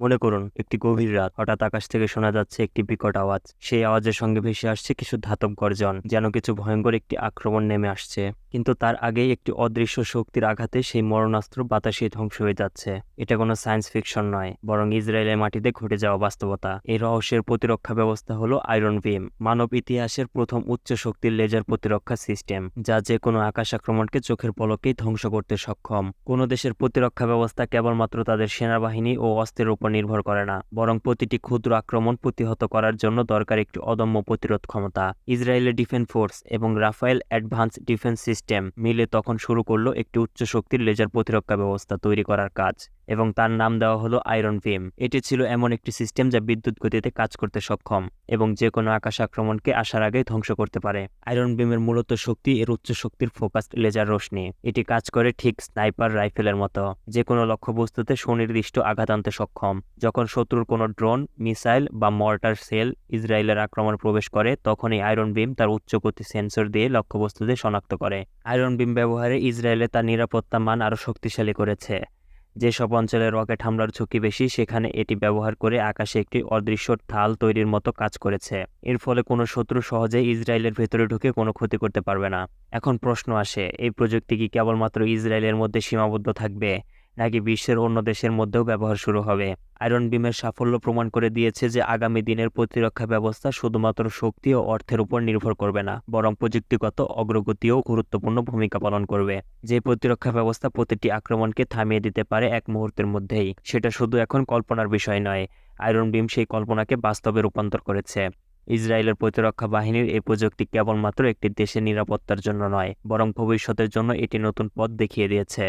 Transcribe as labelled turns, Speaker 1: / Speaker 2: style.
Speaker 1: মনে করুন, একটি গভীর রাত। হঠাৎ আকাশ থেকে শোনা যাচ্ছে একটি বিকট আওয়াজ। সেই আওয়াজের সঙ্গে ভেসে আসছে কিছু ধাতব গর্জন, যেন কিছু ভয়ঙ্কর একটি আক্রমণ নেমে আসছে। কিন্তু তার আগেই একটি অদৃশ্য শক্তির আঘাতে সেই মরণাস্ত্র বাতাসে ধ্বংস হয়ে যাচ্ছে। এটা কোনো সায়েন্স ফিকশন নয়, বরং ইসরায়েলের মাটিতে ঘটে যাওয়া বাস্তবতা। এই রহস্যের প্রতিরক্ষা ব্যবস্থা হলো আয়রন বিম, মানব ইতিহাসের প্রথম উচ্চ শক্তির লেজার প্রতিরক্ষা সিস্টেম, যা যে কোনো আকাশ আক্রমণকে চোখের পলকেই ধ্বংস করতে সক্ষম। কোনো দেশের প্রতিরক্ষা ব্যবস্থা কেবলমাত্র তাদের সেনাবাহিনী ও অস্ত্রের উপর নির্ভর করে না, বরং প্রতিটি ক্ষুদ্র আক্রমণ প্রতিহত করার জন্য দরকার একটি অদম্য প্রতিরোধ ক্ষমতা। ইসরায়েলের ডিফেন্স ফোর্স এবং রাফায়েল অ্যাডভান্স ডিফেন্স সিস্টেম মিলে তখন শুরু করল একটি উচ্চ শক্তির লেজার প্রতিরক্ষা ব্যবস্থা তৈরি করার কাজ। এবং তার নাম দেওয়া হলো আয়রন ভিম এটি ছিল এমন একটি সিস্টেম যা বিদ্যুৎ গতিতে কাজ করতে সক্ষম এবং যে কোনো আকাশ আক্রমণকে আসার আগে ধ্বংস করতে পারে। আয়রন বিমের মূলত শক্তি এর উচ্চ শক্তির ফোকাসড লেজার রশ্মি। এটি কাজ করে ঠিক স্নাইপার রাইফেলের মতো। যে কোনো লক্ষ্যবস্তুতে সুনির্দিষ্ট আঘাত আনতে সক্ষম। যখন শত্রুর কোনো ড্রোন, মিসাইল বা মর্টার সেল ইসরায়েলের আক্রমণ প্রবেশ করে তখন এই আয়রন বিম তার উচ্চ গতি সেন্সর দিয়ে লক্ষ্যবস্তুতে শনাক্ত করে। আয়রন বিম ব্যবহারে ইসরায়েলে তার নিরাপত্তা মান আরও শক্তিশালী করেছে। যেসব অঞ্চলে রকেট হামলার ঝুঁকি বেশি, সেখানে এটি ব্যবহার করে আকাশে একটি অদৃশ্য ঢাল তৈরির মতো কাজ করেছে। এর ফলে কোনো শত্রু সহজে ইসরায়েলের ভেতরে ঢুকে কোনো ক্ষতি করতে পারবে না। এখন প্রশ্ন আসে, এই প্রযুক্তি কি কেবলমাত্র ইসরায়েলের মধ্যে সীমাবদ্ধ থাকবে? নাকি বিশ্বের অন্য দেশের মধ্যেও ব্যবহার শুরু হবে। আয়রন বিমের সাফল্য প্রমাণ করে দিয়েছে যে আগামী দিনের প্রতিরক্ষা ব্যবস্থা শুধুমাত্র শক্তি ও অর্থের উপর নির্ভর করবে না, বরং প্রযুক্তিগত অগ্রগতিও গুরুত্বপূর্ণ ভূমিকা পালন করবে। যে প্রতিরক্ষা ব্যবস্থা প্রতিটি আক্রমণকে থামিয়ে দিতে পারে এক মুহূর্তের মধ্যেই, সেটা শুধু এখন কল্পনার বিষয় নয়, আয়রন বিম সেই কল্পনাকে বাস্তবে রূপান্তর করেছে। ইসরায়েলের প্রতিরক্ষা বাহিনীর এই প্রযুক্তি কেবলমাত্র একটি দেশের নিরাপত্তার জন্য নয়, বরং ভবিষ্যতের জন্য এটি নতুন পথ দেখিয়ে দিয়েছে।